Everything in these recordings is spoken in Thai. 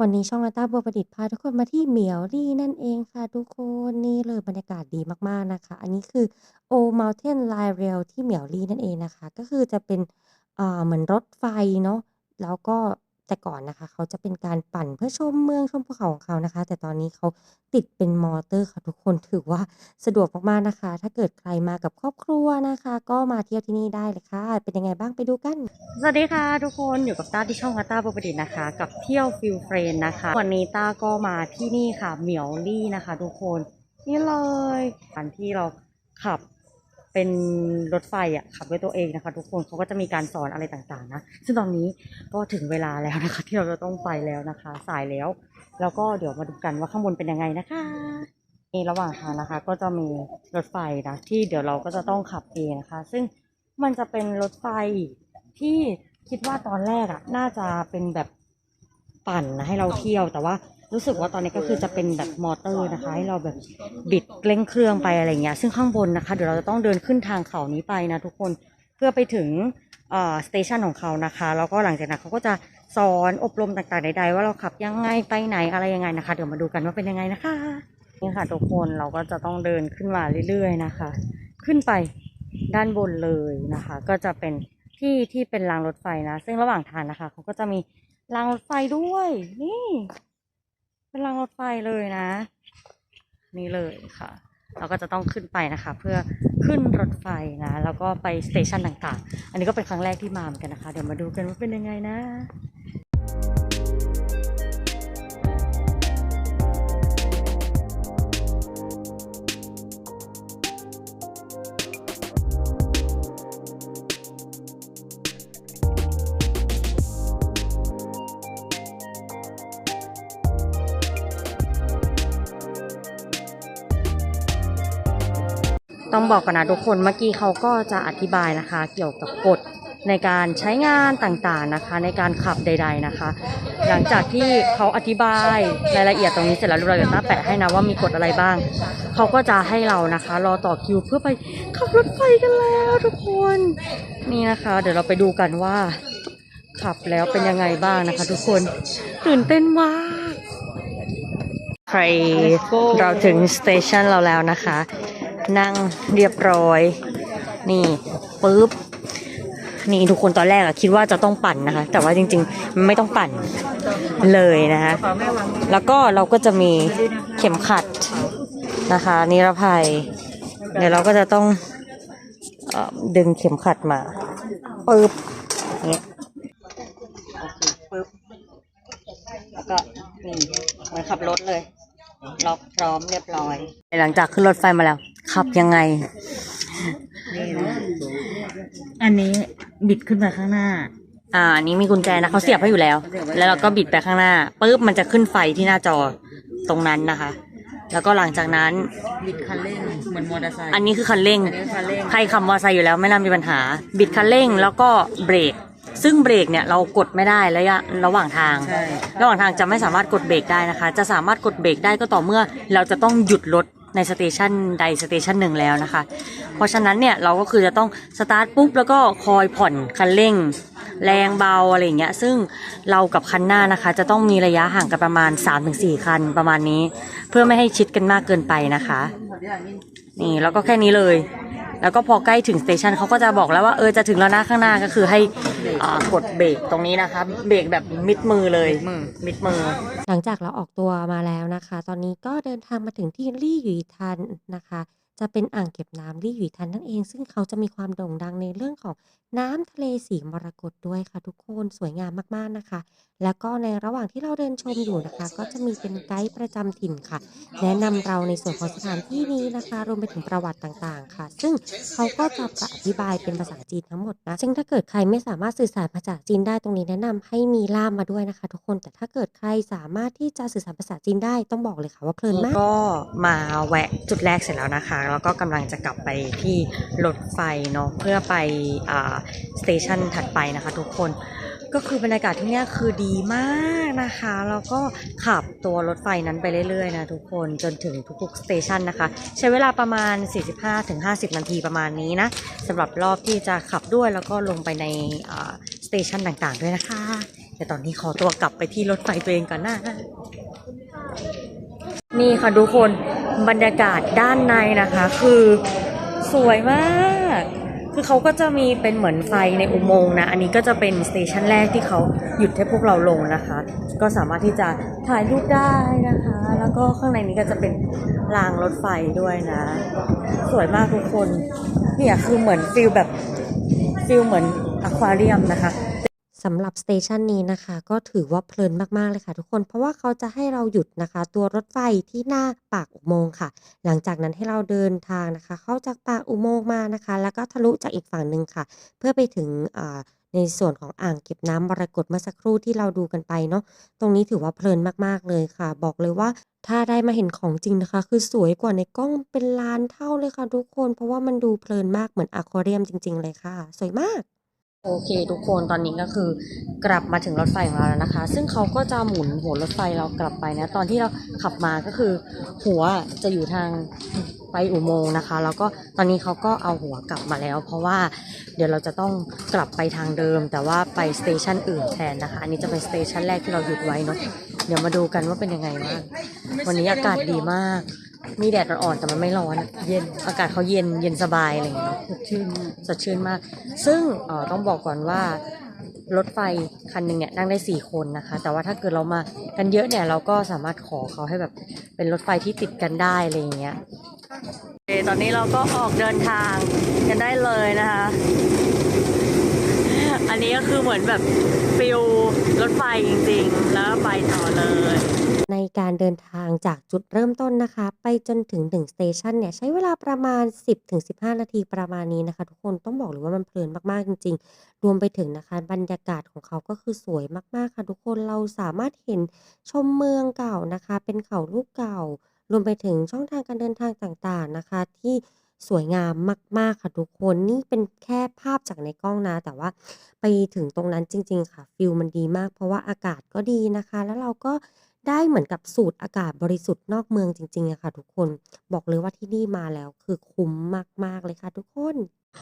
วันนี้ช่องลาต้าบัวประดิษฐ์พาทุกคนมาที่เหมียวรี่นั่นเองค่ะทุกคนนี่เลยบรรยากาศดีมากๆนะคะ อันนี้คือ O Mountain Line Rail ที่เหมียวรี่นั่นเองนะคะ ก็คือจะเป็นเหมือนรถไฟเนาะแล้วก็ แต่ก่อนนะคะ เขาจะเป็นการปั่นเพื่อชมเมืองชมภูเขาของเขานะคะ แต่ตอนนี้เขาติดเป็นมอเตอร์ค่ะทุกคนถือว่าสะดวกมากๆนะคะ ถ้าเกิดใครมากับครอบครัวนะคะ ก็มาเที่ยวที่นี่ได้เลยค่ะ เป็นยังไงบ้างไปดูกัน สวัสดีค่ะ ทุกคนอยู่กับต้าที่ช่องต้าบุประดินะคะ กับเที่ยวฟิลเฟรนนะคะ วันนี้ต้าก็มาที่นี่ค่ะเหมียวลี่นะคะ ทุกคนนี่เลยการที่เราขับ เป็นรถไฟอะขับด้วยตัวเองนะคะ ทุกคนเขาก็จะมีการสอนอะไรต่างๆนะซึ่งตอนนี้ก็ถึงเวลาแล้วนะคะ ที่เราจะต้องไปแล้วนะคะ สายแล้ว แล้วก็เดี๋ยวมาดูกันว่าข้างบนเป็นยังไงนะคะนี่ระหว่างทางนะคะ ก็จะมีรถไฟนะที่เดี๋ยวเราก็จะต้องขับเองนะคะ ซึ่งมันจะเป็นรถไฟที่คิดว่าตอนแรกอะน่าจะเป็นแบบปั่นนะให้เราเที่ยวแต่ว่า รู้สึกว่าตอนนี้ก็คือจะเป็นแบบมอเตอร์นะคะ ให้เราแบบบิดเร่งเครื่องไปอะไรเงี้ยซึ่งข้างบนนะคะ เดี๋ยวเราจะต้องเดินขึ้นทางเขานี้ไปนะทุกคนเพื่อไปถึงเอ่อสเตชันของเขานะคะแล้วก็หลังจากนั้นเขาก็จะสอนอบรมต่างๆใดๆว่าเราขับยังไงไปไหนอะไรยังไงนะคะ เดี๋ยวมาดูกันว่าเป็นยังไงนะคะนี่ค่ะทุกคนเราก็จะต้องเดินขึ้นมาเรื่อยๆนะคะ ขึ้นไปด้านบนเลยนะคะ ก็จะเป็นที่ที่เป็นรางรถไฟนะ ซึ่งระหว่างทางนะคะเขาก็จะมีรางรถไฟด้วยนี่ เป็นรางรถไฟเลยนะ นี่เลยค่ะ เราก็จะต้องขึ้นไปนะคะ เพื่อขึ้นรถไฟนะแล้วก็ไปสเตชันต่างๆ อันนี้ก็เป็นครั้งแรกที่มาเหมือนกันนะคะ เดี๋ยวมาดูกันว่าเป็นยังไงนะ ต้องบอกก่อนนะทุกคนเมื่อกี้เขาก็จะอธิบายนะคะ เกี่ยวกับกฎในการใช้งานต่างๆนะคะ ในการขับใด ๆนะคะ หลังจากที่เขาอธิบายรายละเอียดตรงนี้เสร็จแล้วเราจะต้าแปะให้นะว่ามีกฎอะไรบ้าง เขาก็จะให้เรานะคะ รอต่อคิวเพื่อไปขับรถไฟกันแล้วทุกคนนี่นะคะ เดี๋ยวเราไปดูกันว่า ขับแล้วเป็นยังไงบ้างนะคะ ทุกคนตื่นเต้นมากใครเราถึงสเตชันเราแล้วนะคะ นั่งเรียบร้อย นี่ปุ๊บนี่ทุกคนตอนแรกอะคิดว่าจะต้องปั่นนะคะ แต่ว่าจริงๆไม่ต้องปั่นเลยนะคะ แล้วก็เราก็จะมีเข็มขัดนะคะ นิรภัย เดี๋ยวเราก็จะต้องอดึงเข็มขัดมาปึ๊บเนี้ยปึ๊บแล้วก็นี่เหมือนขับรถเลยล็อกพร้อมเรียบร้อย หลังจากขึ้นรถไฟมาแล้ว ขับยังไง อันนี้บิดขึ้นไปข้างหน้า อ่าอันนี้มีกุญแจนะเขาเสียบให้อยู่แล้ว แล้วเราก็บิดไปข้างหน้าปุ๊บมันจะขึ้นไฟที่หน้าจอตรงนั้นนะคะ แล้วก็หลังจากนั้น บิดคันเร่งเหมือนมอเตอร์ไซค์อันนี้คือคันเร่งอันนี้คันเร่งใครขับมอเตอร์ไซค์อยู่แล้วไม่น่ามีปัญหา บิดคันเร่งแล้วก็เบรก ซึ่งเบรกเนี่ยเรากดไม่ได้ระยะระหว่างทางใช่ระหว่างทางจะไม่สามารถกดเบรกได้นะคะ จะสามารถกดเบรกได้ก็ต่อเมื่อเราจะต้องหยุดรถ ในสเตชันใดสเตชันหนึ่งแล้วนะคะ เพราะฉะนั้นเนี่ยเราก็คือจะต้องสตาร์ทปุ๊บแล้วก็คอยผ่อนคันเร่ง แรงเบาอะไรอย่างเงี้ยซึ่งเรากับคันหน้านะคะ จะต้องมีระยะห่างกันประมาณ 3-4 คันประมาณนี้ เพื่อไม่ให้ชิดกันมากเกินไปนะคะ นี่แล้วก็แค่นี้เลย แล้วก็พอใกล้ถึงสเตชันเขาก็จะบอกแล้วว่าเออจะถึงแล้วนะข้างหน้าก็คือให้อ่ากดเบรกตรงนี้นะคะเบรกแบบมิดมือเลยมือมิดมือ หลังจากเราออกตัวมาแล้วนะคะ ตอนนี้ก็เดินทางมาถึงที่ลี่หยุยทันนะคะ จะเป็นอ่างเก็บน้ำลี่หยุยทันนั่นเอง ซึ่งเขาจะมีความโด่งดังในเรื่องของน้ำทะเลสีมรกตด้วยค่ะ ทุกคนสวยงามมากๆนะคะ แล้วก็ในระหว่างที่เราเดินชมอยู่นะคะ ก็จะมีเป็นไกด์ประจำถิ่นค่ะ แนะนำเราในส่วนของสถานที่นี้นะคะ รวมไปถึงประวัติต่างๆ ค่ะ ซึ่งเขาก็จะอธิบายเป็นภาษาจีนทั้งหมดนะ ซึ่งถ้าเกิดใครไม่สามารถสื่อสารภาษาจีนได้ตรงนี้แนะนำให้มีล่ามมาด้วยนะคะ ทุกคนแต่ถ้าเกิดใครสามารถที่จะสื่อสารภาษาจีนได้ต้องบอกเลยค่ะว่าเพลินมากก็มาแวะจุดแรกเสร็จแล้วนะคะแล้วก็กำลังจะกลับไปที่รถไฟเนาะเพื่อไปอ่าสเตชันถัดไปนะคะทุกคนก็คือบรรยากาศที่นี่คือดีมากนะคะ แล้วก็ขับตัวรถไฟนั้นไปเรื่อยๆนะทุกคนจนถึงทุกๆสเตชันนะคะ ใช้เวลาประมาณ 45-50 นาทีประมาณนี้นะสำหรับรอบที่จะขับด้วยแล้วก็ลงไปในสเตชันต่างๆด้วยนะคะ แต่ตอนนี้ขอตัวกลับไปที่รถไฟตัวเองก่อนนะนี่ค่ะทุกคน บรรยากาศด้านในนะคะ คือสวยมาก คือเขาก็จะมีเป็นเหมือนไฟในอุโมงค์นะ อันนี้ก็จะเป็นสเตชันแรกที่เขาหยุดให้พวกเราลงนะคะ ก็สามารถที่จะถ่ายรูปได้นะคะ แล้วก็ข้างในนี้ก็จะเป็นรางรถไฟด้วยนะ สวยมากทุกคน เนี่ยคือเหมือนฟิลแบบฟิลเหมือนอควาเรียมนะคะ สำหรับสเตชันนี้นะคะ ก็ถือว่าเพลินมากๆเลยค่ะทุกคน เพราะว่าเขาจะให้เราหยุดนะคะ ตัวรถไฟที่หน้าปากอุโมงค์ค่ะ หลังจากนั้นให้เราเดินทางนะคะ เข้าจากปากอุโมงค์มานะคะ แล้วก็ทะลุจากอีกฝั่งหนึ่งค่ะ เพื่อไปถึงในส่วนของอ่างเก็บน้ำมรกตเมื่อสักครู่ที่เราดูกันไปเนาะตรงนี้ถือว่าเพลินมากๆเลยค่ะ บอกเลยว่าถ้าได้มาเห็นของจริงนะคะ คือสวยกว่าในกล้องเป็นล้านเท่าเลยค่ะทุกคน เพราะว่ามันดูเพลินมากเหมือนอะควาเรียมจริง ๆ เลยค่ะ สวยมาก โอเคทุกคนตอนนี้ก็คือกลับมาถึงรถไฟของเราแล้วนะคะ ซึ่งเขาก็จะหมุนหัวรถไฟเรากลับไปนะ ตอนที่เราขับมาก็คือ หัวจะอยู่ทางไปอุโมงค์นะคะ แล้วก็ตอนนี้เขาก็เอาหัวกลับมาแล้ว เพราะว่าเดี๋ยวเราจะต้องกลับไปทางเดิม แต่ว่าไปสเตชันอื่นแทนนะคะ อันนี้จะเป็นสเตชันแรกที่เราหยุดไว้เนาะเดี๋ยวมาดูกันว่าเป็นยังไงบ้างวันนี้อากาศดีมาก มีแดดอ่อนๆแต่มันไม่ร้อนเย็นอากาศเขาเย็นเย็นสบายอะไรอย่างเงี้ยสดชื่นสดชื่นมาก ซึ่งเอ่อต้องบอกก่อนว่ารถไฟคันหนึ่งเนี่ยนั่งได้สี่คนนะคะ แต่ว่าถ้าเกิดเรามากันเยอะเนี่ยเราก็สามารถขอเขาให้แบบเป็นรถไฟที่ติดกันได้อะไรอย่างเงี้ย โอเคตอนนี้เราก็ออกเดินทางกันได้เลยนะคะ อันนี้ก็คือเหมือนแบบฟิลรถไฟจริงๆ แล้วไปต่อเลย ในการเดินทางจากจุดเริ่มต้นนะคะ ไปจนถึง1สเตชันเนี่ย ใช้เวลาประมาณ 10-15 นาทีประมาณนี้นะคะ ทุกคนต้องบอกเลยว่ามันเพลินมากๆจริง ๆ รวมไปถึงนะคะ บรรยากาศของเขาก็คือสวยมากๆค่ะ ทุกคนเราสามารถเห็นชมเมืองเก่านะคะ เป็นเขาลูกเก่า รวมไปถึงช่องทางการเดินทางต่างๆนะคะ ที่ สวยงามมากๆค่ะทุกคนนี่เป็นแค่ภาพจากในกล้องนะ แต่ว่าไปถึงตรงนั้นจริง ๆ ค่ะฟิลมันดีมาก เพราะว่าอากาศก็ดีนะคะ แล้วเราก็ได้เหมือนกับสูดอากาศบริสุทธิ์นอกเมืองจริงๆอะค่ะ ทุกคนบอกเลยว่าที่นี่มาแล้วคือคุ้มมากๆเลยค่ะ ทุกคน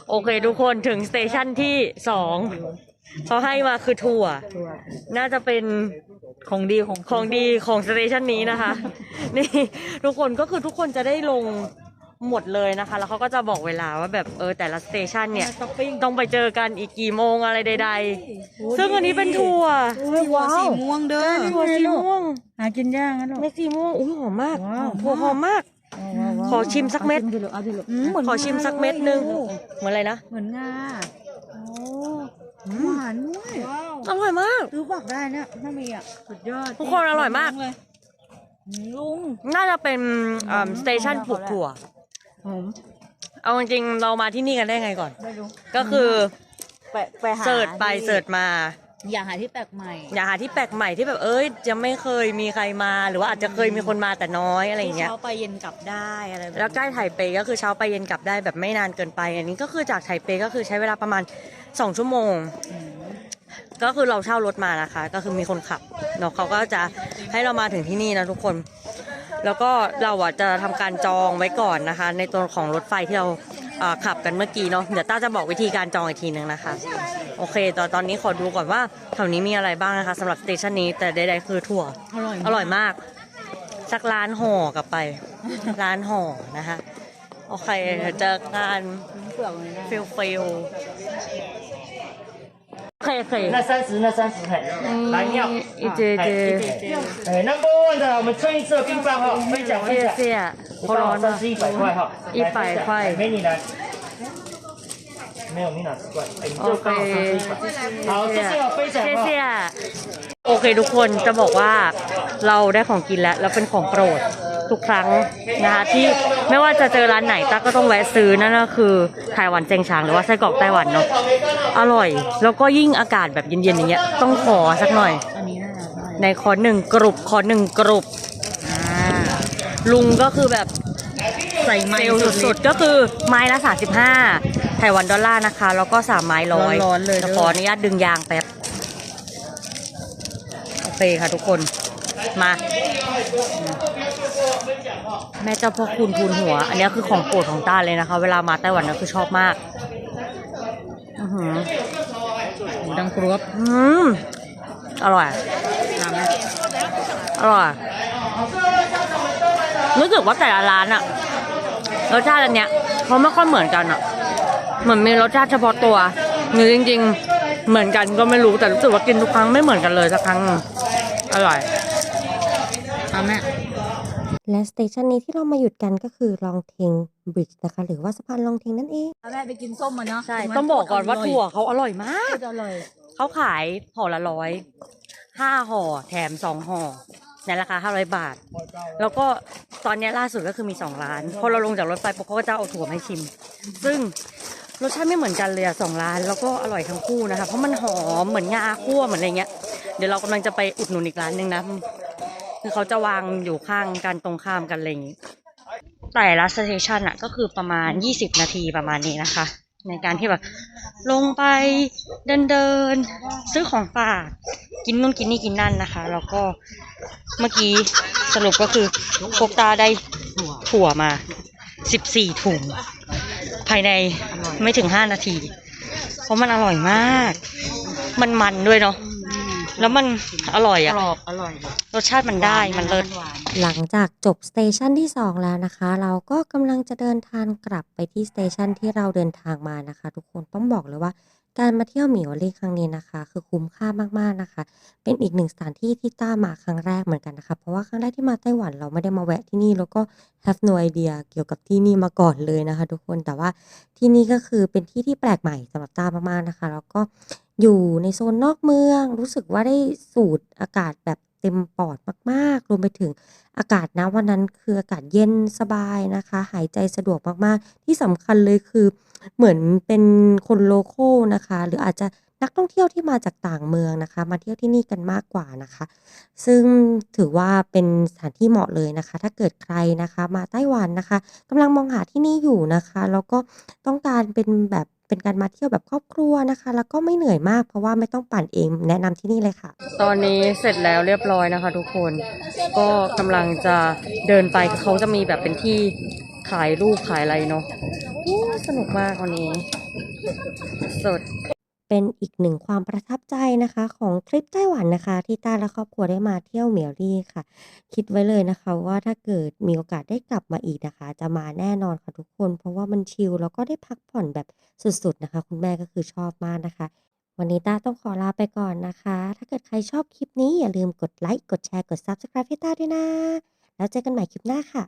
โอเค ทุกคนถึงสเตชันที่สองเขาให้มาคือถั่ว น่าจะเป็นของดีของของดีของสเตชันนี้นะคะ นี่ทุกคนก็คือทุกคนจะได้ลง หมดเลยนะคะ แล้วเขาก็จะบอกเวลาว่าแบบเออแต่ละสเตชันเนี่ย ช้อปปิ้งต้องไปเจอกันอีกกี่โมงอะไรใด ๆ ซึ่งอันนี้เป็นถั่วว้าวสีม่วงเด้อถั่วสีม่วงหากินยากนะลูก เม็ดสีม่วงอุ้ยหอมมากว้าวถั่วหอมมาก ขอชิมสักเม็ดอืมเหมือนขอชิมสักเม็ดหนึงเหมือนอะไรนะเหมือนงาหวานด้วยอร่อยมาก ซื้อฝักได้เนี่ยถ้ามีอะสุดยอดทุกคนอร่อยมากเลยลุง น่าจะเป็นสเตชันปลูกถั่วผม เอาจริงๆเรามาที่นี่กันได้ไงก่อน ไม่รู้ก็คือไปไปหาเสิร์ชไปที่เสิร์ชมา อย่าหาที่แปลกใหม่ อยากหาที่แปลกใหม่ที่แบบเอ้ยยังไม่เคยมีใครมาหรือว่าอาจจะเคยมีคนมาแต่น้อยอะไรอย่างเงี้ยเช้าไปเย็นกลับได้อะไรบบนี้แล้วใกล้ไถเปก็คือเช้าไปเย็นกลับได้แบบไม่นานเกินไป อันนี้ก็คือจากไถเปก็คือใช้เวลาประมาณ 2 ชั่วโมง อืมก็คือเราเช่ารถมานะคะ ก็คือมีคนขับเนาะเขาก็จะให้เรามาถึงที่นี่นะทุกคน แล้วก็เราอะจะทำการจองไว้ก่อนนะคะ ในตัวของรถไฟที่เราเอ่อขับกันเมื่อกี้เนาะเดี๋ยวต้าจะบอกวิธีการจองอีกทีหนึ่งนะคะ โอเคตอนตอนนี้ขอดูก่อนว่าแถวนี้มีอะไรบ้างนะคะสำหรับสเตชันนี้แต่ใดๆคือถั่วอร่อยอร่อยมาก สักร้านห่อกลับไป ร้านห่อนะคะ โอเคเดี๋ยวเจอกันเปลือกเลยนะฟิลฟิล โอเคโอเค 那三十，那三十，嘿，来尿， อีเจเจ 哎，Number one 的，我们春一次的冰棒哈，分享 เสีย 分享， เสียโค 我 ร้อ 刚 น 好 อะ 三十一百块哈，一百块美女来，没有，你哪十块？哎，你就刚好三十一百，好，谢谢我分享 เสีย 哈 เสี。ยโอเคทุกคนจะบอกว่าเราได้ของกินแล้วแล้วเป็นของโปรดทุกครั้งนะคะที่ ไม่ว่าจะเจอร้านไหนตั๊กก็ต้องแวะซื้อนั่นก็คือไต้หวันเจงชางหรือว่าไส้กรอกไต้หวันเนาะอร่อย แล้วก็ยิ่งอากาศแบบเย็นๆอย่างเงี้ยต้องขอสักหน่อยอันนี้น่ารักมากในคอหนึ่งกรุบคอหนึ่งกรุบอ่าลุงก็คือแบบใส่ไม้เซลล์สุดๆก็คือไม้ละ35ไต้หวันดอลลาร์นะคะ แล้วก็3ไม้ร้อยร้อนๆเลยจะขออนุญาตดึงยางแป๊บ โอเคค่ะทุกคน มา แม่เจ้าพ่อคุณทูนหัว อันนี้คือของโปรดของต้าเลยนะคะ เวลามาไต้หวันก็คือชอบมาก อือหือดังกรวบอืมอร่อยอร่อย รู้สึกว่าแต่ละร้านอะรสชาติอันเนี้ยเขาไม่ค่อยเหมือนกันอะเหมือนมีรสชาติเฉพาะตัวหรือจริง ๆ เหมือนกันก็ไม่รู้แต่รู้สึกว่ากินทุกครั้งไม่เหมือนกันเลยสักครั้งอร่อย เอาแม่และสเตชันนี้ที่เรามาหยุดกันก็คือลองเทงบริดจ์นะคะ หรือว่าสะพานลองเทงนั่นเองเอาแม่ไปกินส้มมาเนาะใช่ต้องบอกก่อนว่าถั่วเขาอร่อยมากอร่อยเขาขายห่อละร้อยห้าห่อแถมสองห่อในราคาห้าร้อยบาท แล้วก็ตอนเนี้ยล่าสุดก็คือมีสองร้านพอเราลงจากรถไฟปุ๊บเขาก็จะเอาถั่วมาให้ชิม ซึ่งรสชาติไม่เหมือนกันเลยอะสองร้านแล้วก็อร่อยทั้งคู่นะคะเพราะมันหอมเหมือนงาคั่วเหมือนอะไรเงี้ยเดี๋ยวเรากำลังจะไปอุดหนุนอีกร้านหนึ่งนะ คือเขาจะวางอยู่ข้างกันตรงข้ามกันอะไรอย่างงี้แต่ละสเตชันอะก็คือประมาณ20นาทีประมาณนี้นะคะ ในการที่แบบลงไปเดินเดินซื้อของฝากกินนู่นกินนี่กินนั่นนะคะ แล้วก็เมื่อกี้สรุปก็คือพวกตาได้ถั่วมา14ถุงภายในไม่ถึง5นาที เพราะมันอร่อยมาก มันมันด้วยเนาะ แล้วมันอร่อยอะกรอบอร่อยรสชาติมันได้มันเลิศหลังจากจบสเตชันที่ 2 แล้วนะคะ เราก็กำลังจะเดินทางกลับไปที่สเตชันที่เราเดินทางมานะคะ ทุกคนต้องบอกเลยว่า การมาเที่ยวหมิวลี่ครั้งนี้นะคะ คือคุ้มค่ามากๆนะคะ เป็นอีกหนึ่งสถานที่ที่ต้ามาครั้งแรกเหมือนกันนะคะ เพราะว่าครั้งแรกที่มาไต้หวันเราไม่ได้มาแวะที่นี่แล้วก็ have no idea เกี่ยวกับที่นี่มาก่อนเลยนะคะ ทุกคนแต่ว่าที่นี่ก็คือเป็นที่ที่แปลกใหม่สำหรับต้ามากๆนะคะ แล้วก็ อยู่ในโซนนอกเมือง รู้สึกว่าได้สูดอากาศแบบเต็มปอดมากๆ รวมไปถึงอากาศนะวันนั้นคืออากาศเย็นสบายนะคะ หายใจสะดวกมากๆ ที่สำคัญเลยคือเหมือนเป็นคนโลโก้นะคะ หรืออาจจะ นักท่องเที่ยวที่มาจากต่างเมืองนะคะ มาเที่ยวที่นี่กันมากกว่านะคะ ซึ่งถือว่าเป็นสถานที่เหมาะเลยนะคะ ถ้าเกิดใครนะคะมาไต้หวันนะคะกำลังมองหาที่นี่อยู่นะคะ แล้วก็ต้องการเป็นแบบเป็นการมาเที่ยวแบบครอบครัวนะคะ แล้วก็ไม่เหนื่อยมากเพราะว่าไม่ต้องปั่นเองแนะนำที่นี่เลยค่ะ ตอนนี้เสร็จแล้วเรียบร้อยนะคะ ทุกคนก็กำลังจะเดินไปเขาจะมีแบบเป็นที่ขายรูปขายอะไรเนาะอู้สนุกมากวันนี้สด เป็นอีกหนึ่งความประทับใจนะคะ ของทริปไต้หวันนะคะ ที่ต้าและครอบครัวได้มาเที่ยวเหมียวลี่ค่ะ คิดไว้เลยนะคะว่าถ้าเกิดมีโอกาสได้กลับมาอีกนะคะ จะมาแน่นอนค่ะทุกคน เพราะว่ามันชิลแล้วก็ได้พักผ่อนแบบสุดๆนะคะ คุณแม่ก็คือชอบมากนะคะ วันนี้ต้าต้องขอลาไปก่อนนะคะ ถ้าเกิดใครชอบคลิปนี้อย่าลืมกดไลค์กดแชร์กด Subscribe ให้ต้าด้วยนะ แล้วเจอกันใหม่คลิปหน้าค่ะ